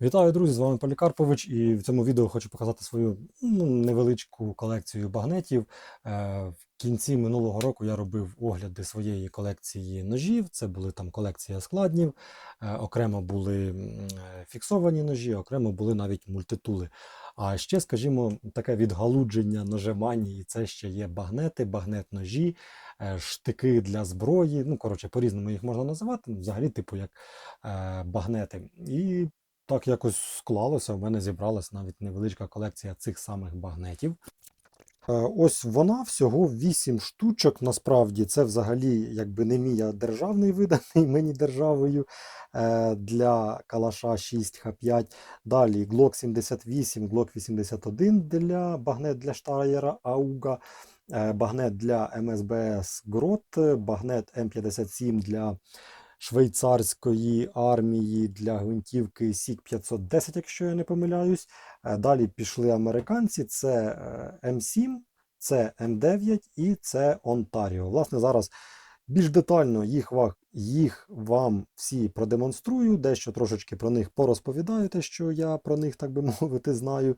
Вітаю, друзі! З вами Полікарпович, і в цьому відео хочу показати свою ну, невеличку колекцію багнетів. Е, В кінці минулого року я робив огляди своєї колекції ножів. Це були там колекція складнів, е, окремо були е, фіксовані ножі, окремо були навіть мультитули. А ще, скажімо, таке відгалудження ножеманії. Це ще є багнети, багнет-ножі, штики для зброї. Ну, коротше, по-різному їх можна називати. Взагалі, типу, як багнети. І так якось склалося. У мене зібралась навіть невеличка колекція цих самих багнетів. Е, Ось вона всього 8 штучок. Насправді це взагалі якби не мій, а державний виданий мені державою е, для калаша 6Х5. Далі Glock 78, Glock 81 для багнет для штайера Ауга, е, багнет для МСБС Грот, багнет М57 для швейцарської армії для гвинтівки Сік 510, якщо я не помиляюсь. Е, Далі пішли американці: це е, М7, це М9 і це Онтаріо. Власне, зараз більш детально їх, їх вам всі продемонструю, дещо трошечки про них порозповідаю, те, що я про них, так би мовити, знаю.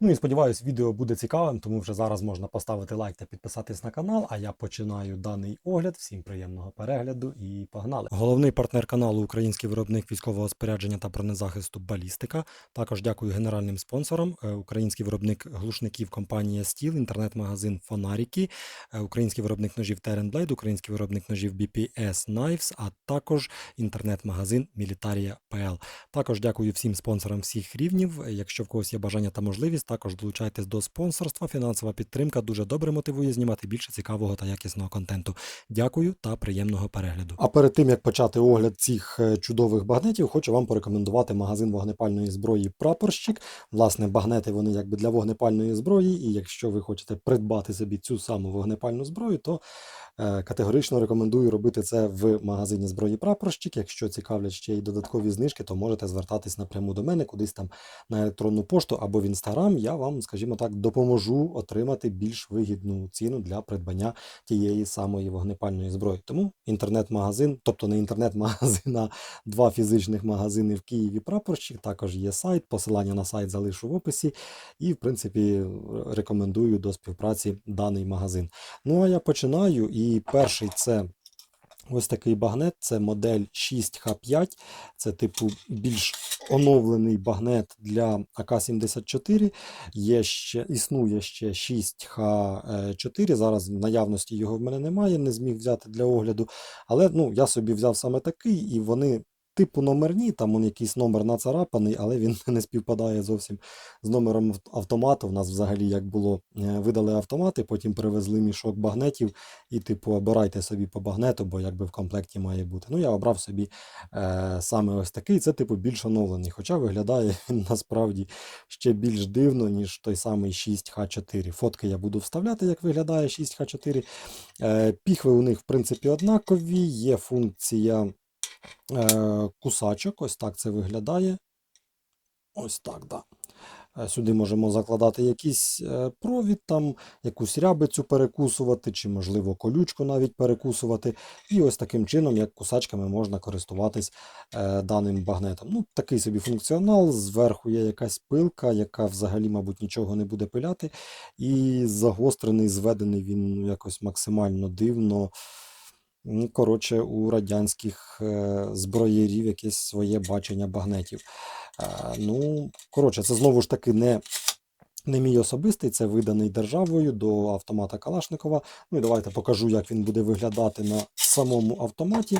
Ну і сподіваюсь, відео буде цікавим, тому вже зараз можна поставити лайк та підписатись на канал. А я починаю даний огляд. Всім приємного перегляду і погнали. Головний партнер каналу український виробник військового спорядження та бронезахисту Балістика. Також дякую генеральним спонсорам. е, Український виробник глушників компанія Стіл, інтернет-магазин Фонаріки, е, український виробник ножів Blade, український виробник ножів BPS Knives, а також інтернет-магазин Militaria.pl. Також дякую всім спонсорам всіх рівнів. Якщо в когось є бажання та можливість, також долучайтесь до спонсорства. Фінансова підтримка дуже добре мотивує знімати більше цікавого та якісного контенту. Дякую та приємного перегляду. А перед тим як почати огляд цих е, чудових багнетів, хочу вам порекомендувати магазин вогнепальної зброї Прапорщик. Власне, багнети вони якби для вогнепальної зброї. І якщо ви хочете придбати собі цю саму вогнепальну зброю, то категорично рекомендую робити це в магазині зброї Прапорщик. Якщо цікавлять ще й додаткові знижки, то можете звертатись напряму до мене, кудись там на електронну пошту або в інстаграм. Я вам, скажімо так, допоможу отримати більш вигідну ціну для придбання тієї самої вогнепальної зброї. Тому інтернет-магазин, тобто не інтернет-магазин, а два фізичних магазини в Києві Прапорщик. Також є сайт. Посилання на сайт залишу в описі. І, в принципі, рекомендую до співпраці даний магазин. Ну а я починаю. І перший це. Ось такий багнет, це модель 6Х5, це типу більш оновлений багнет для АК-74. Є ще, існує ще 6Х4. Зараз в наявності його в мене немає, не зміг взяти для огляду. Але ну, я собі взяв саме такий, і вони типу номерні, там он якийсь номер нацарапаний, але він не співпадає зовсім з номером автомату. У нас взагалі як було, е, видали автомати, потім привезли мішок багнетів, і типу обирайте собі по багнету, бо якби в комплекті має бути. Ну, я обрав собі е, саме ось такий. Це типу більш оновлений. Хоча виглядає він насправді ще більш дивно, ніж той самий 6Х4. Фотки я буду вставляти, як виглядає 6Х4. Е, піхви у них, в принципі, однакові. Є функція кусачок. Ось так це виглядає. Ось так, да. Е, Сюди можемо закладати якийсь е, провід, там, якусь рябицю перекусувати, чи, можливо, колючку навіть перекусувати. І ось таким чином, як кусачками, можна користуватись е, даним багнетом. Ну, такий собі функціонал. Зверху є якась пилка, яка взагалі, мабуть, нічого не буде пиляти. І загострений, зведений він якось максимально дивно. Коротше, у радянських е, зброєрів якесь своє бачення багнетів. Е, ну, коротше, це знову ж таки не, не мій особистий, це виданий державою до автомата Калашникова. Ну і давайте покажу, як він буде виглядати на самому автоматі.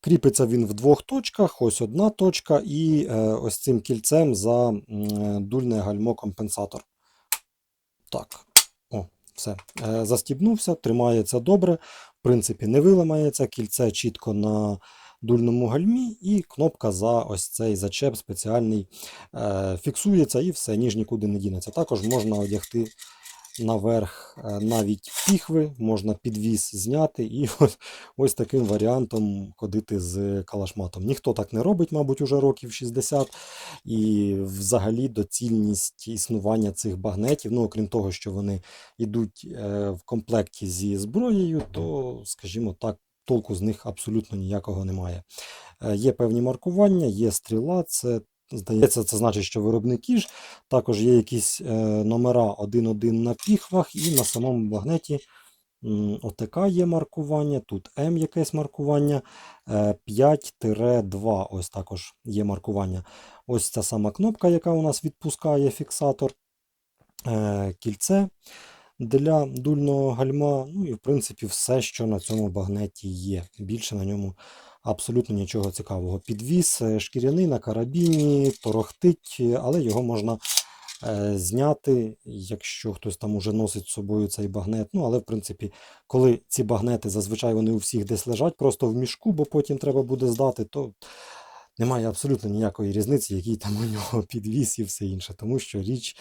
Кріпиться він в двох точках, ось одна точка, і е, ось цим кільцем за дульне гальмо-компенсатор. Так, о, все. Застібнувся, тримається добре. Принципі, не виламається, кільце чітко на дульному гальмі, і кнопка за ось цей зачеп спеціальний е, фіксується і все, ніж нікуди не дінеться. Також можна одягти наверх е, навіть піхви, можна підвіз зняти і ось, ось таким варіантом ходити з калашматом. Ніхто так не робить, мабуть, уже років 60. І взагалі доцільність існування цих багнетів, ну окрім того, що вони йдуть е, в комплекті зі зброєю, то, скажімо так, толку з них абсолютно ніякого немає. Е, Є певні маркування, є стріла, це Здається, це значить, що виробник Кіж. Також є якісь е, номера 1.1 на піхвах, і на самому багнеті ОТК є маркування, тут М якесь маркування, е, 5-2 ось також є маркування. Ось ця сама кнопка, яка у нас відпускає фіксатор, е, кільце для дульного гальма. Ну і в принципі все, що на цьому багнеті є. Більше на ньому абсолютно нічого цікавого. Підвіс е, шкіряний на карабіні, торохтить, але його можна е, зняти, якщо хтось там уже носить з собою цей багнет. Ну, але в принципі, коли ці багнети зазвичай вони у всіх десь лежать просто в мішку, бо потім треба буде здати, то немає абсолютно ніякої різниці, який там у нього підвіс і все інше. Тому що річ,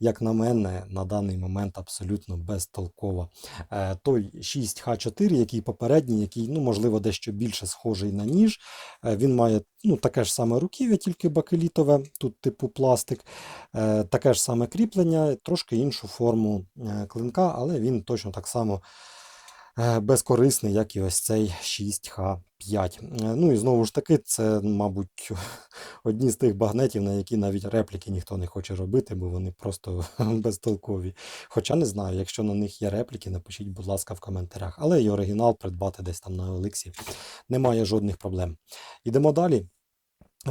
як на мене, на даний момент абсолютно безтолкова. Е, той 6Х4, який попередній, який, ну, можливо, дещо більше схожий на ніж, е, він має ну, таке ж саме руків'я, тільки бакелітове, тут типу пластик, е, таке ж саме кріплення, трошки іншу форму клинка, але він точно так само безкорисний, як і ось цей 6Х5. Е, Ну і знову ж таки, це, мабуть, одні з тих багнетів, на які навіть репліки ніхто не хоче робити, бо вони просто безтолкові. Хоча не знаю, якщо на них є репліки, напишіть, будь ласка, в коментарях. Але і оригінал придбати десь там на Олексі немає жодних проблем. Ідемо далі.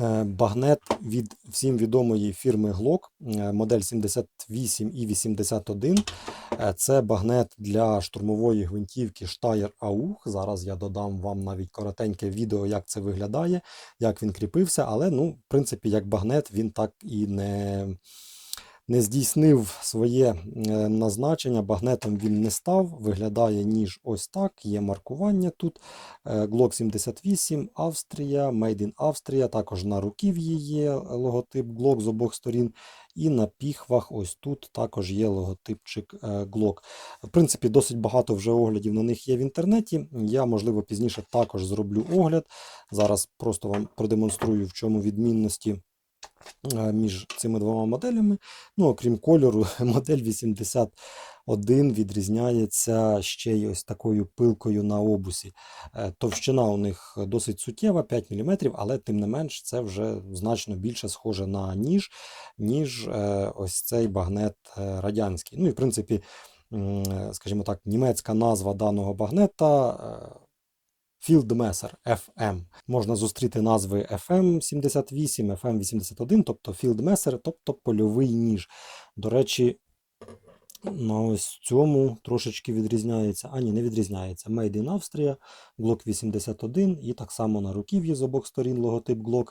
Е, Багнет від всім відомої фірми Glock, е, модель 78 і 81. Е, Це багнет для штурмової гвинтівки Штайр Аух. Зараз я додам вам навіть коротеньке відео, як це виглядає, як він кріпився. Але, ну, в принципі, як багнет, він так і не, не здійснив своє е, назначення. Багнетом він не став. Виглядає ніж ось так. Є маркування тут. Е, Glock 78, Австрія, Made in Австрія. Також на руків'ї є логотип Glock з обох сторін. І на піхвах ось тут також є логотипчик е, Glock. В принципі, досить багато вже оглядів на них є в інтернеті. Я, можливо, пізніше також зроблю огляд. Зараз просто вам продемонструю, в чому відмінності е, між цими двома моделями. Ну, окрім кольору, модель 81 відрізняється ще й ось такою пилкою на обусі. Е, Товщина у них досить суттєва, 5 мм, але тим не менш це вже значно більше схоже на ніж, ніж е, ось цей багнет е, радянський. Ну і в принципі, скажімо так, німецька назва даного багнета. Fieldmesser FM. Можна зустріти назви FM78, FM81, тобто Філдмесер, тобто польовий ніж. До речі, на ось цьому трошечки відрізняється. А ні, не відрізняється. Made in Austria, Glock 81, і так само на руків'ї з обох сторін логотип Glock,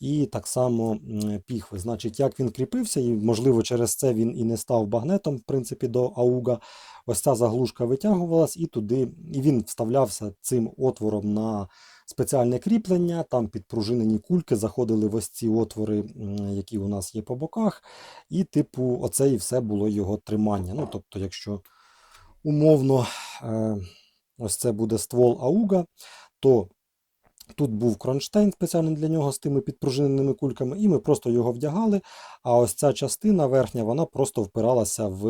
і так само піхви. Значить, як він кріпився, і можливо через це він і не став багнетом, в принципі, до ауга. Ось ця заглушка витягувалась і туди, і він вставлявся цим отвором на спеціальне кріплення. Там підпружинені кульки заходили в ось ці отвори, які у нас є по боках. І, типу, оце і все було його тримання. Ну, тобто, якщо умовно е, ось це буде ствол ауга, то Тут був кронштейн спеціальний для нього з тими підпружиненими кульками, і ми просто його вдягали. А ось ця частина верхня, вона просто впиралася в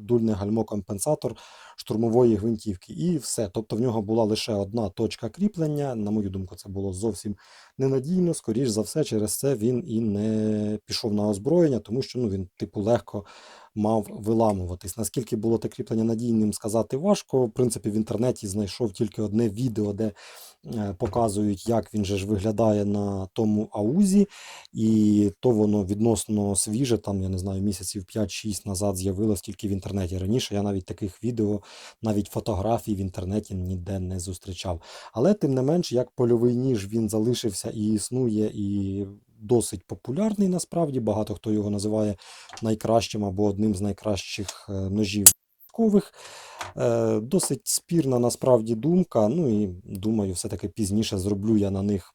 дульне гальмо-компенсатор штурмової гвинтівки. І все. Тобто в нього була лише одна точка кріплення. На мою думку, це було зовсім ненадійно. Скоріш за все, через це він і не пішов на озброєння, тому що ну, він, типу, легко мав виламуватись. Наскільки було те кріплення надійним, сказати важко. В принципі, в інтернеті знайшов тільки одне відео, де е, показують, як він же ж виглядає на тому аузі, і то воно відносно свіже, там, я не знаю, місяців 5-6 назад з'явилось тільки в інтернеті. Раніше я навіть таких відео, навіть фотографій в інтернеті ніде не зустрічав. Але тим не менш, як польовий ніж він залишився і існує, і досить популярний насправді. Багато хто його називає найкращим або одним з найкращих е, ножів. Е, Досить спірна насправді думка. Ну і думаю, все-таки пізніше зроблю я на них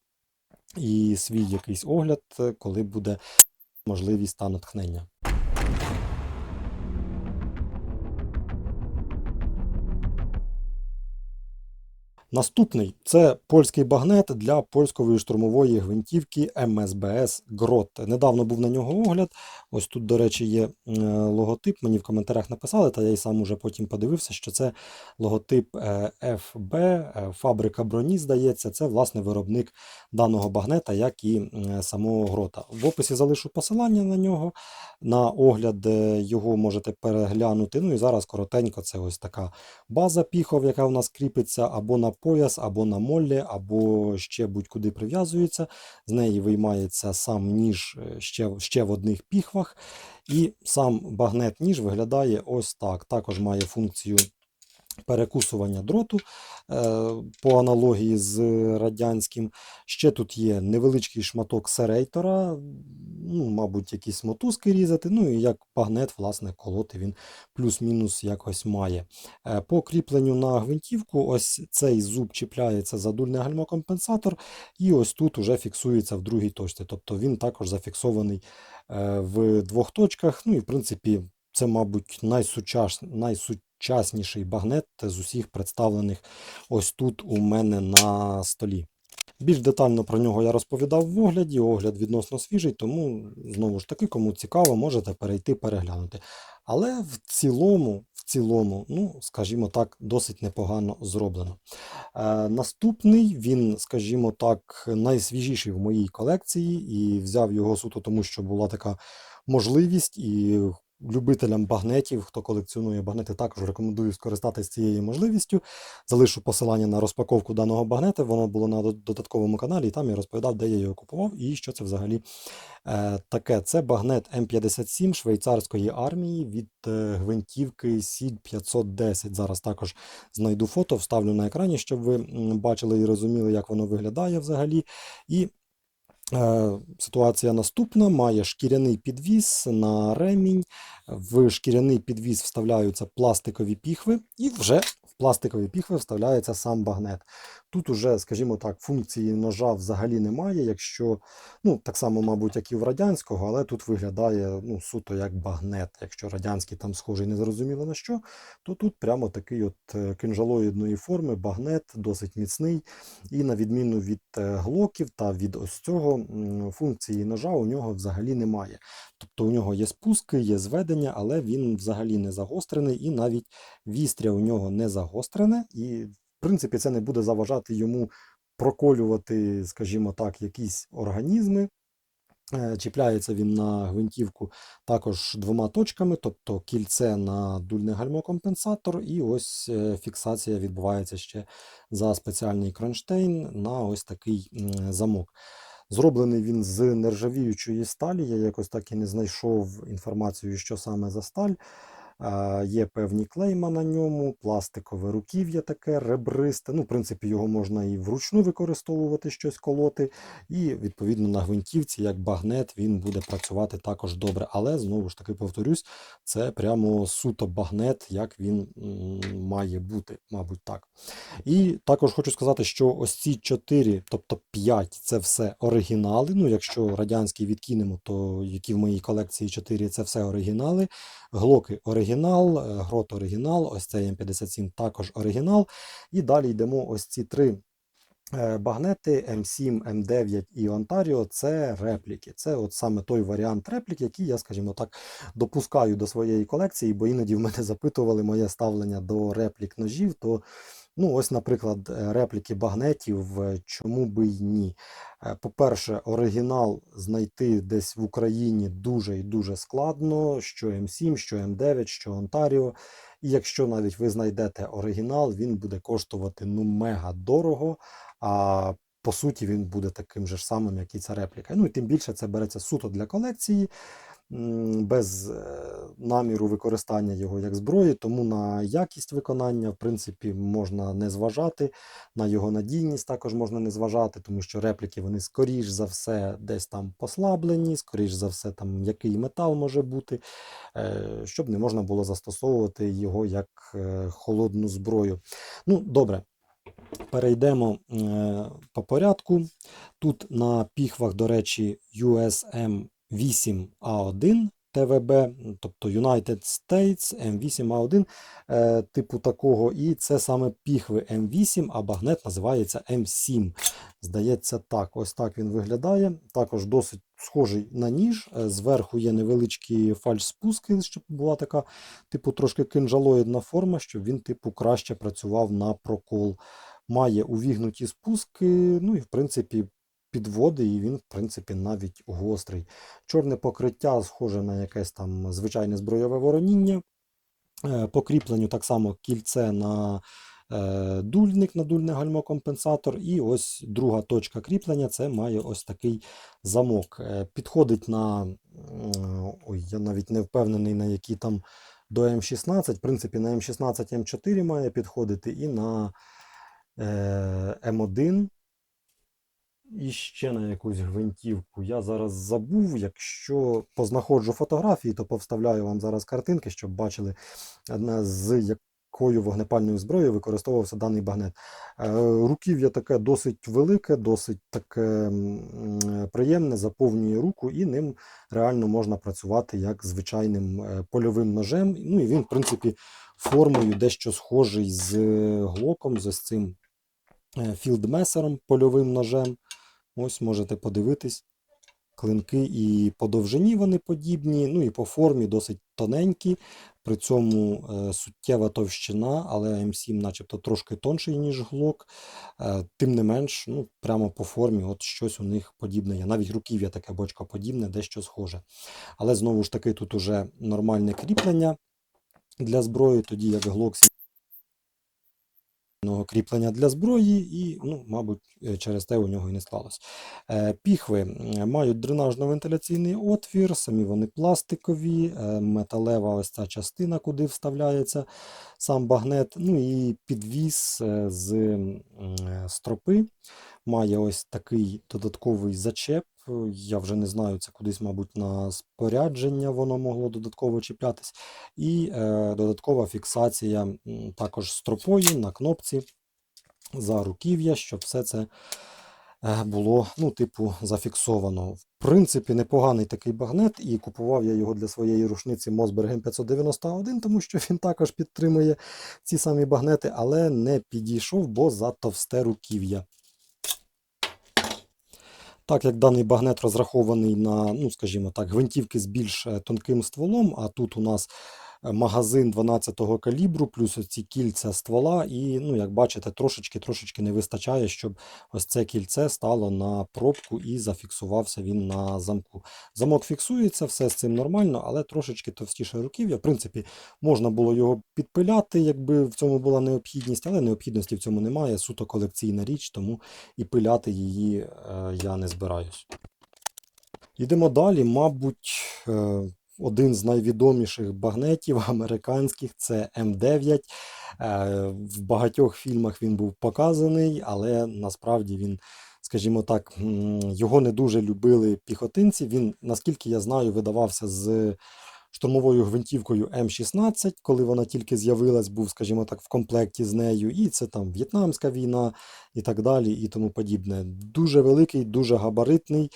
і свій якийсь огляд, е, коли буде можливість та натхнення. Наступний це польський багнет для польської штурмової гвинтівки МСБС Грот. Недавно був на нього огляд. Ось тут, до речі, є е, логотип. Мені в коментарях написали, та я й сам уже потім подивився, що це логотип е, FB, е, фабрика броні, здається. Це власне виробник даного багнета, як і самого грота. В описі залишу посилання на нього. На огляд його можете переглянути. Ну і зараз коротенько це ось така база піхов, яка в нас кріпиться або на пояс, або на моллі, або ще будь-куди прив'язується. З неї виймається сам ніж е, ще, ще в одних піхвах. І сам багнет-ніж виглядає ось так. Також має функцію перекусування дроту е, по аналогії з радянським. Ще тут є невеличкий шматок серейтора, ну, мабуть, якісь мотузки різати. Ну і як багнет, власне, колоти він плюс-мінус якось має. Е, По кріпленню на гвинтівку, ось цей зуб чіпляється за дульний гальмокомпенсатор, і ось тут уже фіксується в другій точці. Тобто він також зафіксований е, в двох точках. Ну і в принципі, це, мабуть, найсучас... найсучасніший багнет з усіх представлених ось тут у мене на столі. Більш детально про нього я розповідав в огляді. Огляд відносно свіжий, тому знову ж таки, кому цікаво, можете перейти переглянути. Але в цілому, в цілому, ну, скажімо так, досить непогано зроблено. Е, наступний він, скажімо так, найсвіжіший в моїй колекції, і взяв його суто тому, що була така можливість, і любителям багнетів, хто колекціонує багнети, також рекомендую скористатися цією можливістю. Залишу посилання на розпаковку даного багнета. Воно було на додатковому каналі, і там я розповідав, де я його купував і що це взагалі е, таке. Це багнет М57 швейцарської армії від е, гвинтівки СІД 510. Зараз також знайду фото, вставлю на екрані, щоб ви бачили і розуміли, як воно виглядає взагалі. І Ситуація наступна: має шкіряний підвіс на ремінь. В шкіряний підвіс вставляються пластикові піхви, і вже в пластикові піхви вставляється сам багнет. Тут уже, скажімо так, функції ножа взагалі немає, якщо, ну, так само, мабуть, як і в радянського, але тут виглядає ну, суто як багнет. Якщо радянський там схожий незрозуміло на що, то тут прямо такий от е, кинжалоїдної форми багнет, досить міцний. І на відміну від е, глоків та від ось цього функції ножа у нього взагалі немає. Тобто у нього є спуски, є зведення, але він взагалі не загострений, і навіть вістря у нього не загострене. І принципі, це не буде заважати йому проколювати, скажімо так, якісь організми. Е, Чіпляється він на гвинтівку також двома точками, тобто кільце на дульний гальмокомпенсатор, і ось е, фіксація відбувається ще за спеціальний кронштейн на ось такий замок. Зроблений він з нержавіючої сталі. Я якось так і не знайшов інформацію, що саме за сталь. Є певні клейма на ньому, пластикове руків'я таке ребристе. Ну, в принципі, його можна і вручну використовувати, щось колоти. І, відповідно, на гвинтівці, як багнет, він буде працювати також добре. Але, знову ж таки, повторюсь, це прямо суто багнет, як він має бути, мабуть, так. І також хочу сказати, що ось ці 4, тобто 5, це все оригінали. Ну, якщо радянський відкинемо, то які в моїй колекції 4, це все оригінали. Глоки оригінал, е, грот оригінал, ось цей М57 також оригінал. І далі йдемо ось ці три е, багнети М7, М9 і Онтаріо це репліки. Це от саме той варіант реплік, який я, скажімо так, допускаю до своєї колекції, бо іноді в мене запитували моє ставлення до реплік ножів. то Ну, ось, наприклад, е, репліки багнетів, чому би й ні. Е, По-перше, оригінал знайти десь в Україні дуже і дуже складно, що М7, що М9, що Онтаріо. І якщо навіть ви знайдете оригінал, він буде коштувати ну мега дорого. А по суті, він буде таким же ж самим, як і ця репліка. Ну і тим більше це береться суто для колекції, без е, наміру використання його як зброї, тому на якість виконання, в принципі, можна не зважати, на його надійність також можна не зважати, тому що репліки вони скоріш за все десь там послаблені, скоріш за все, там який метал може бути, е, щоб не можна було застосовувати його як е, холодну зброю. Ну, добре. Перейдемо по порядку. Тут на піхвах, до речі, USM 8A1 ТВБ, тобто United States M8A1 е, типу такого. І це саме піхви М8, а багнет називається М7. Здається, так. Ось так він виглядає. Також досить схожий на ніж. Е, Зверху є невеличкі фальш-спуски, щоб була така, типу, трошки кинжалоїдна форма, щоб він, типу, краще працював на прокол. Має увігнуті спуски, ну і в принципі підводи, і він, в принципі, навіть гострий. Чорне покриття схоже на якесь там звичайне збройове вороніння. Е, По кріпленню так само кільце на е, дульник, на дульний гальмокомпенсатор. І ось друга точка кріплення це має ось такий замок. Е, Підходить на. Ой, я навіть не впевнений, на які там до М16. В принципі, на М16 М4 має підходити і на е, М1. І ще на якусь гвинтівку. Я зараз забув. Якщо познаходжу фотографії, то повставляю вам зараз картинки, щоб бачили, е, з якою вогнепальною зброєю використовувався даний багнет. Е, Руків'я таке досить велике, досить таке приємне, заповнює руку, і ним реально можна працювати як звичайним е, польовим ножем. Ну і він, в принципі, формою дещо схожий з глоком, з цим е, філдмесером, польовим ножем. Ось можете подивитись. Клинки і по довжині вони подібні, ну і по формі досить тоненькі. При цьому е, суттєва товщина, але М7 начебто трошки тонший, ніж глок. Е, тим не менш, ну, прямо по формі от щось у них подібне є. Навіть руків'я таке бочкоподібне, дещо схоже. Але знову ж таки, тут уже нормальне кріплення для зброї, тоді як глок кріплення для зброї, і, ну, мабуть, е, через те у нього і не склалось. Е, Піхви мають дренажно-вентиляційний отвір, самі вони пластикові, е, металева ось ця частина, куди вставляється сам багнет. Ну і підвіс е, з стропи. Має ось такий додатковий зачеп. Я вже не знаю, це кудись, мабуть, на спорядження воно могло додатково чіплятись. І е, додаткова фіксація також стропою на кнопці за руків'я, щоб все це е, було, ну, типу, зафіксовано. В принципі, непоганий такий багнет, і купував я його для своєї рушниці Mossberg M591, тому що він також підтримує ці самі багнети, але не підійшов, бо за товсте руків'я. Так як даний багнет розрахований на, ну, скажімо так, гвинтівки з більш е, тонким стволом, а тут у нас магазин 12-го калібру, плюс оці кільця ствола, і, ну, як бачите, трошечки-трошечки не вистачає, щоб ось це кільце стало на пробку і зафіксувався він на замку. Замок фіксується, все з цим нормально, але трошечки товстіше руків'я. В принципі, можна було його підпиляти, якби в цьому була необхідність, але необхідності в цьому немає. Суто колекційна річ, тому і пиляти її е, я не збираюсь. Йдемо далі. Мабуть, е, один з найвідоміших багнетів американських це М9. Е, В багатьох фільмах він був показаний, але насправді він, скажімо так, його не дуже любили піхотинці. Він, наскільки я знаю, видавався з штурмовою гвинтівкою М16, коли вона тільки з'явилась, був, скажімо так, в комплекті з нею. І це там В'єтнамська війна і так далі, і тому подібне. Дуже великий, дуже габаритний,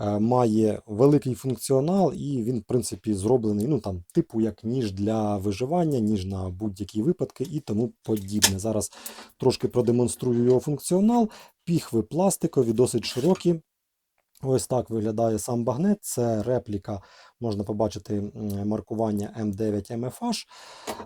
має великий функціонал, і він, в принципі, зроблений, ну там, типу, як ніж для виживання, ніж на будь-які випадки і тому подібне. Зараз трошки продемонструю його функціонал. Піхви пластикові, досить широкі. Ось так виглядає сам багнет. Це репліка, можна побачити маркування М9 MFH.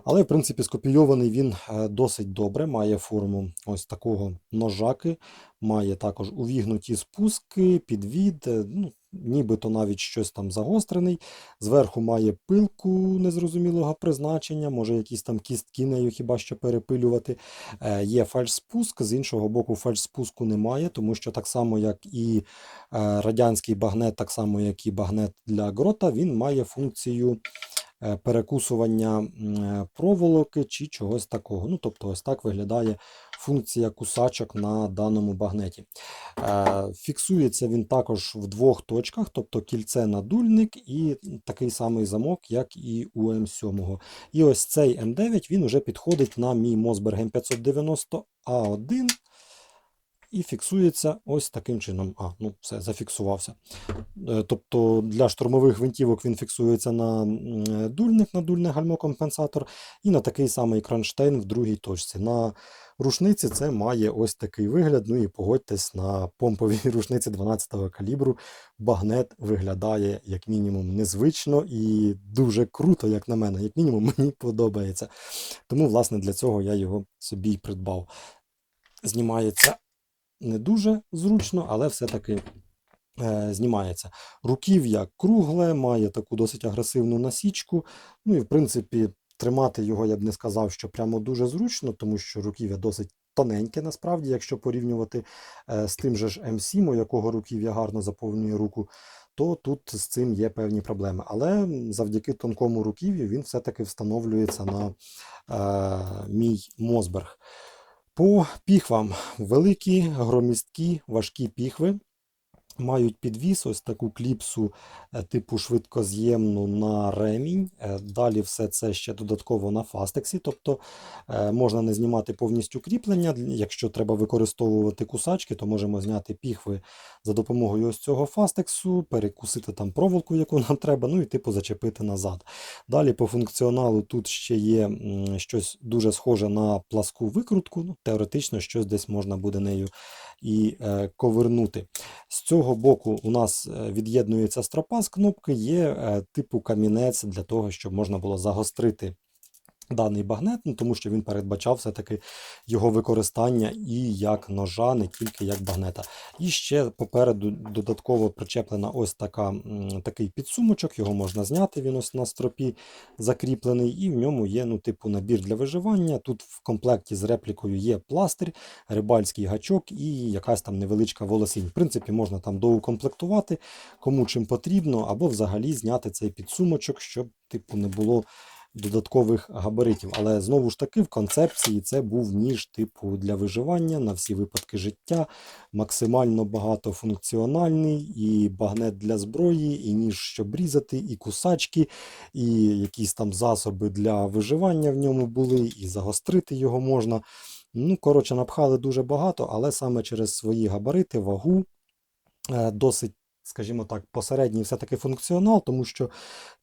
Але, в принципі, скопійований він е, досить добре. Має форму ось такого ножаки, має також увігнуті спуски, підвід, е, ну, нібито навіть щось там загострений. Зверху має пилку незрозумілого призначення, може якісь там кістки нею хіба що перепилювати. Е, Є фальш-спуск, з іншого боку, фальш-спуску немає, тому що так само, як і радянський багнет, так само, як і багнет для грота, він має функцію е, перекусування е, проволоки чи чогось такого. Ну, тобто, ось так виглядає функція кусачок на даному багнеті. Е, Фіксується він також в двох точках, тобто кільце надульник і такий самий замок, як і у М7. І ось цей М9 він вже підходить на мій Mossberg M590A1. І фіксується ось таким чином. А, ну все, зафіксувався. Е, Тобто для штурмових гвинтівок він фіксується на е, дульник, на дульний гальмокомпенсатор, і на такий самий кронштейн в другій точці. На рушниці це має ось такий вигляд. Ну і погодьтесь, на помповій рушниці 12-го калібру багнет виглядає як мінімум незвично і дуже круто, як на мене. Як мінімум, мені подобається. Тому, власне, для цього я його собі й придбав. Знімається не дуже зручно, але все-таки е, знімається. Руків'я кругле, має таку досить агресивну насічку. Ну і в принципі, тримати його я б не сказав, що прямо дуже зручно, тому що руків'я досить тоненьке, насправді, якщо порівнювати е, з тим же ж М7, у якого руків'я гарно заповнює руку, то тут з цим є певні проблеми. Але завдяки тонкому руків'ю він все-таки встановлюється на е, мій Мосберг. По піхвам великі, громісткі, важкі піхви. Мають підвіс, ось таку кліпсу е, типу швидкоз'ємну на ремінь. Е, Далі все це ще додатково на фастексі, тобто е, можна не знімати повністю кріплення. Якщо треба використовувати кусачки, то можемо зняти піхви за допомогою ось цього фастексу, перекусити там проволоку, яку нам треба, ну і типу зачепити назад. Далі по функціоналу тут ще є щось дуже схоже на пласку викрутку. Ну, теоретично щось десь можна буде нею і ковернути. З цього боку у нас е, від'єднується стропа з кнопки, є е, типу камінець для того, щоб можна було загострити даний багнет, ну, тому що він передбачав все-таки його використання і як ножа, не тільки як багнета. І ще попереду додатково причеплена ось така, такий підсумочок, його можна зняти, він ось на стропі закріплений, і в ньому є ну, типу набір для виживання. Тут в комплекті з реплікою є пластир, рибальський гачок і якась там невеличка волосінь. В принципі, можна там доукомплектувати, кому чим потрібно, або взагалі зняти цей підсумочок, щоб типу не було додаткових габаритів. Але знову ж таки, в концепції це був ніж типу для виживання на всі випадки життя, максимально багатофункціональний, і багнет для зброї, і ніж, щоб різати, і кусачки, і якісь там засоби для виживання в ньому були, і загострити його можна. Ну, коротше, напхали дуже багато, але саме через свої габарити, вагу, е, досить, скажімо так, посередній все-таки функціонал, тому що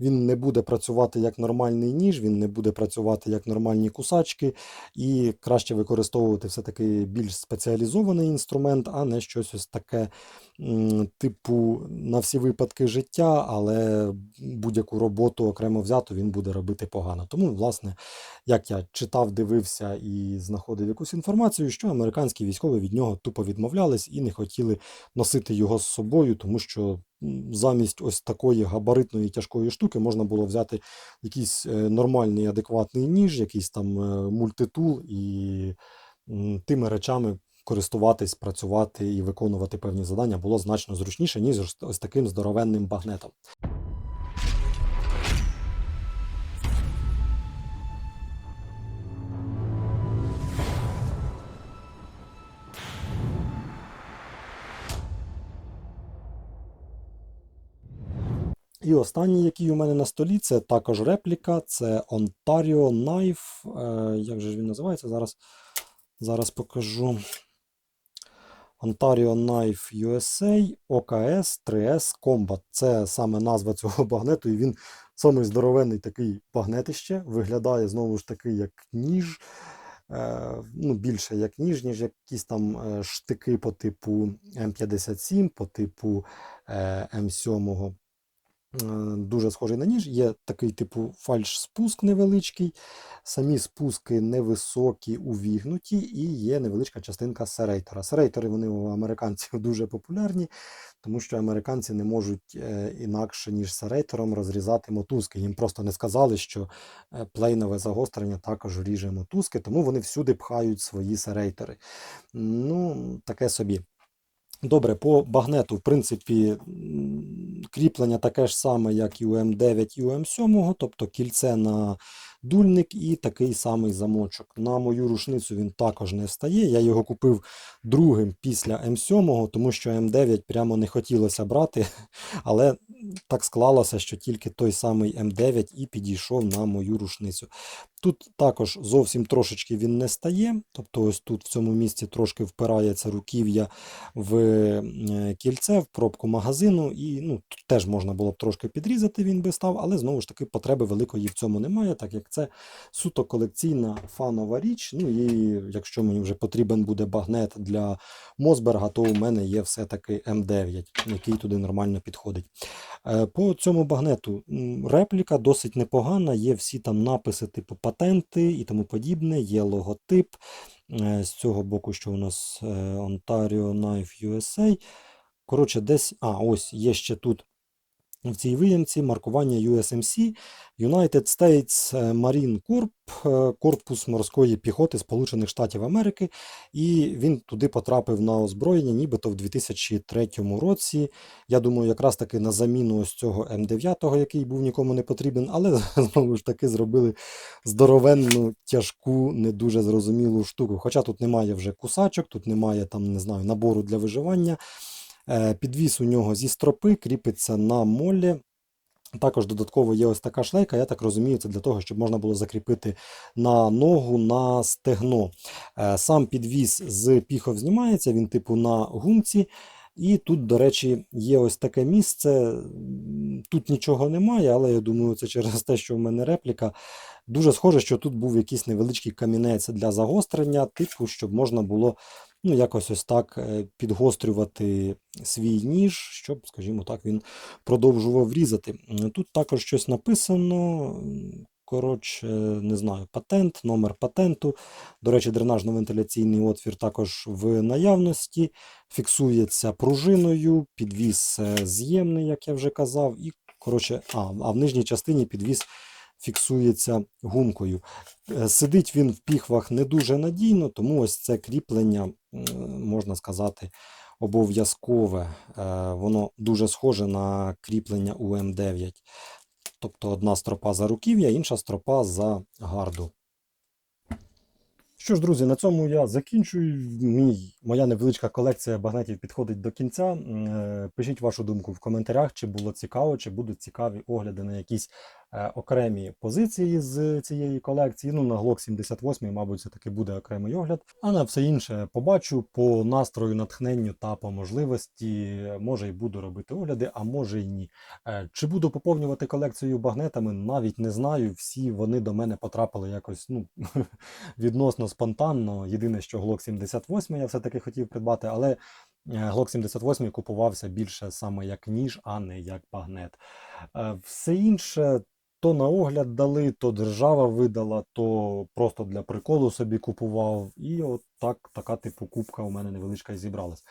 він не буде працювати як нормальний ніж, він не буде працювати як нормальні кусачки, і краще використовувати все-таки більш спеціалізований інструмент, а не щось ось таке, типу, на всі випадки життя, але будь-яку роботу окремо взяту він буде робити погано. Тому, власне, як я читав, дивився і знаходив якусь інформацію, що американські військові від нього тупо відмовлялись і не хотіли носити його з собою, тому що м, замість ось такої габаритної тяжкої штуки можна було взяти якийсь е, нормальний адекватний ніж, якийсь там е, мультитул і тими речами. Користуватись, працювати і виконувати певні завдання було значно зручніше, ніж ось таким здоровенним багнетом. І останній, який у мене на столі, це також репліка. Це Ontario Knife. Е, як же він називається? Зараз, зараз покажу. Ontario Knife USA OKS 3S Combat. Це саме назва цього багнету, і він самий здоровенний такий багнетище. Виглядає знову ж таки як ніж. Е, ну, більше як ніж, ніж якісь там е, штики по типу М57, по типу е, М7 е, дуже схожий на ніж. Є такий типу фальш-спуск невеличкий. Самі спуски невисокі, увігнуті, і є невеличка частинка серейтора. Серейтори вони у американців дуже популярні, тому що американці не можуть е, інакше, ніж серейтором розрізати мотузки. Їм просто не сказали, що е, плейнове загострення також ріже мотузки, тому вони всюди пхають свої серейтори. Ну, таке собі. Добре, по багнету, в принципі, кріплення таке ж саме, як і у М9 і у М7, тобто кільце на дульник і такий самий замочок. На мою рушницю він також не встає. Я його купив другим після М7, тому що М9 прямо не хотілося брати, але так склалося, що тільки той самий М9 і підійшов на мою рушницю. Тут також зовсім трошечки він не стає, тобто ось тут в цьому місці трошки впирається руків'я в е, кільце, в пробку магазину, і ну, тут теж можна було б трошки підрізати, він би став, але знову ж таки потреби великої в цьому немає, так як це суто колекційна фанова річ. Ну і якщо мені вже потрібен буде багнет для Мосберга, то у мене є все-таки М9, який туди нормально підходить. Е, По цьому багнету репліка досить непогана, є всі там написи типу патенти і тому подібне, є логотип. Е, З цього боку, що у нас е, Ontario Knife USA. Коротше, десь. А, ось є ще тут в цій виямці маркування USMC United States Marine Corp, е, корпус морської піхоти Сполучених Штатів Америки. І він туди потрапив на озброєння, нібито в 2003 році. Я думаю, якраз таки на заміну ось цього М9, який був нікому не потрібен, але знову ж таки зробили здоровенну, тяжку, не дуже зрозумілу штуку. Хоча тут немає вже кусачок, тут немає там, не знаю, набору для виживання. Е, Підвіс у нього зі стропи, кріпиться на молі. Також додатково є ось така шлейка, я так розумію, це для того, щоб можна було закріпити на ногу, на стегно. Е, Сам підвіс з піхов знімається, він типу на гумці. І тут, до речі, є ось таке місце. Тут нічого немає, але я думаю, це через те, що в мене репліка. Дуже схоже, що тут був якийсь невеличкий камінець для загострення, типу, щоб можна було ну, якось ось так е, підгострювати свій ніж, щоб, скажімо так, він продовжував різати. Тут також щось написано. Коротше, не знаю, патент, номер патенту. До речі, дренажно-вентиляційний отвір також в наявності. Фіксується пружиною, підвіс е, з'ємний, як я вже казав. І, коротше, а, а в нижній частині підвіс фіксується гумкою. Е, Сидить він в піхвах не дуже надійно, тому ось це кріплення, можна сказати, обов'язкове. Е, Воно дуже схоже на кріплення у М9. Тобто одна стропа за руків'я, інша стропа за гарду. Що ж, друзі, на цьому я закінчую. Мій, моя невеличка колекція багнетів підходить до кінця. Е, Пишіть вашу думку в коментарях, чи було цікаво, чи будуть цікаві огляди на якісь окремі позиції з цієї колекції. Ну, на Glock 78, мабуть, це таки буде окремий огляд. А на все інше побачу по настрою, натхненню та по можливості. Може і буду робити огляди, а може і ні. Е, Чи буду поповнювати колекцію багнетами, навіть не знаю. Всі вони до мене потрапили якось ну, відносно спонтанно. Єдине, що Glock 78 я все-таки хотів придбати, але е, Glock 78 купувався більше саме як ніж, а не як багнет. Е, Все інше. То на огляд дали, то держава видала, то просто для приколу собі купував. І от так, така типу кубка у мене невеличка і зібралась.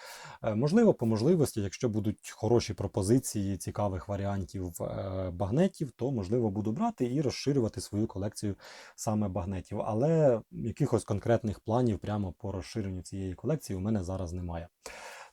Е, Можливо, по можливості, якщо будуть хороші пропозиції цікавих варіантів е, багнетів, то можливо буду брати і розширювати свою колекцію саме багнетів. Але якихось конкретних планів прямо по розширенню цієї колекції у мене зараз немає.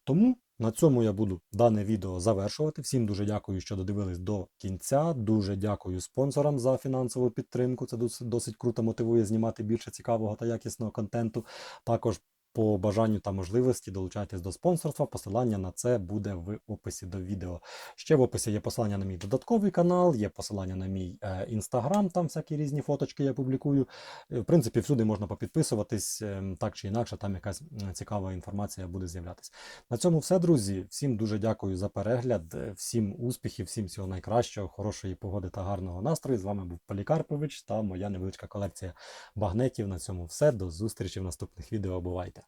Тому на цьому я буду дане відео завершувати. Всім дуже дякую, що додивились до кінця. Дуже дякую спонсорам за фінансову підтримку. Це досить, круто мотивує знімати більше цікавого та якісного контенту. Також по бажанню та можливості долучайтесь до спонсорства. Посилання на це буде в описі до відео. Ще в описі є посилання на мій додатковий канал, є посилання на мій е, інстаграм, там всякі різні фоточки я публікую. Е, В принципі, всюди можна попідписуватись, е, так чи інакше, там якась цікава інформація буде з'являтися. На цьому все, друзі. Всім дуже дякую за перегляд, е, всім успіхів, всім всього найкращого, хорошої погоди та гарного настрою. З вами був Полікарпович та моя невеличка колекція багнетів. На цьому все. До зустрічі в наступних відео. Бувайте!